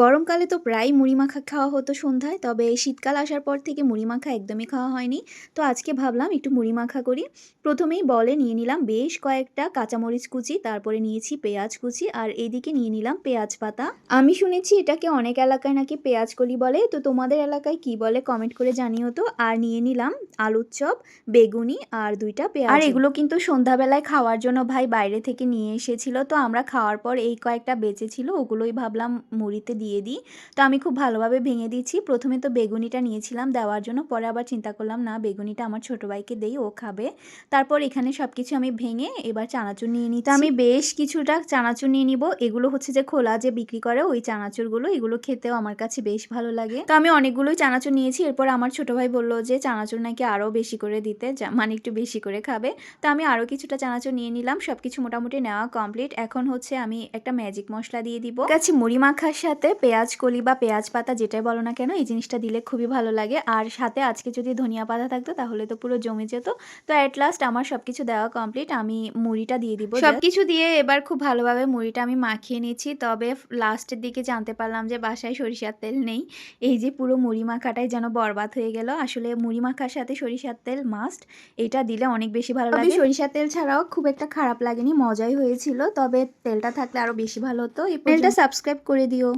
গরমকালে তো প্রায় মুড়ি মাখা খাওয়া হতো সন্ধ্যায়, তবে শীতকাল আসার পর থেকে মুড়ি মাখা একদমই খাওয়া হয়নি। তো আজকে ভাবলাম একটু মুড়ি মাখা করি। প্রথমেই বলে নিয়ে নিলাম বেশ কয়েকটা কাঁচামরিচ কুচি, তারপরে নিয়েছি পেঁয়াজ কুচি, আর এইদিকে নিয়ে নিলাম পেঁয়াজ পাতা। আমি শুনেছি এটাকে অনেক এলাকায় নাকি পেঁয়াজ কলি বলে, তো তোমাদের এলাকায় কি বলে কমেন্ট করে জানিও তো। আর নিয়ে নিলাম আলুর চপ, বেগুনি, আর দুইটা পেঁয়াজ। আর এগুলো কিন্তু সন্ধ্যাবেলায় খাওয়ার জন্য ভাই বাইরে থেকে নিয়ে এসেছিল, তো আমরা খাওয়ার পর এই কয়েকটা বেঁচে ছিল ওগুলোই ভাবলাম মুড়িতে দিয়ে দিই। তো আমি খুব ভালোভাবে ভেঙে দিচ্ছি। প্রথমে তো বেগুনিটা নিয়েছিলাম দেওয়ার জন্য, পরে আবার চিন্তা করলাম, না, বেগুনিটা আমার ছোটো ভাইকে দেই, ও খাবে। তারপর এখানে সব কিছু আমি ভেঙে এবার চানাচুর নিয়ে নিই তো আমি বেশ কিছুটা চানাচুর নিয়ে নিব। এগুলো হচ্ছে যে খোলা যে বিক্রি করে, ওই চানাচুরগুলো, এগুলো খেতেও আমার কাছে বেশ ভালো লাগে। তো আমি অনেকগুলোই চানাচুর নিয়েছি। এরপর আমার ছোটো ভাই বলল যে, চানাচুর নাকি আরও বেশি করে দিতে মানে একটু বেশি করে খাবে। তো আমি আরও কিছুটা চানাচুর নিয়ে নিলাম। সব কিছু মোটামুটি নেওয়া কমপ্লিট। এখন হচ্ছে আমি একটা ম্যাজিক মশলা দিয়ে দিব। কাছে মুড়ি মাখার সাথে পেঁয়াজ কলি বা পেঁয়াজ পাতা যেটাই বলো না কেন এই জিনিসটা দিলে খুবই ভালো লাগে। আর সাথে আজকে যদি ধনিয়া পাতা থাকতো তাহলে তো পুরো জমে যেত। তো অ্যাট লাস্ট আমার সব কিছু দেওয়া কমপ্লিট আমি মুড়িটা দিয়ে দিব সব কিছু দিয়ে এবার খুব ভালোভাবে মুড়িটা আমি মাখিয়ে নিচ্ছি তবে লাস্টের দিকে জানতে পারলাম যে বাসায় সরিষার তেল নেই। এই যে পুরো মুড়ি মাখাটাই যেন বরবাদ হয়ে গেল। আসলে মুড়ি মাখার সাথে সরিষার তেল মাস্ট এটা দিলে অনেক বেশি ভালো লাগে। সরিষার তেল ছাড়াও খুব একটা খারাপ লাগেনি মজাই হয়েছিল। তবে তেলটা থাকলে আরও বেশি ভালো হতো। এই তেলটা সাবস্ক্রাইব করে দিও।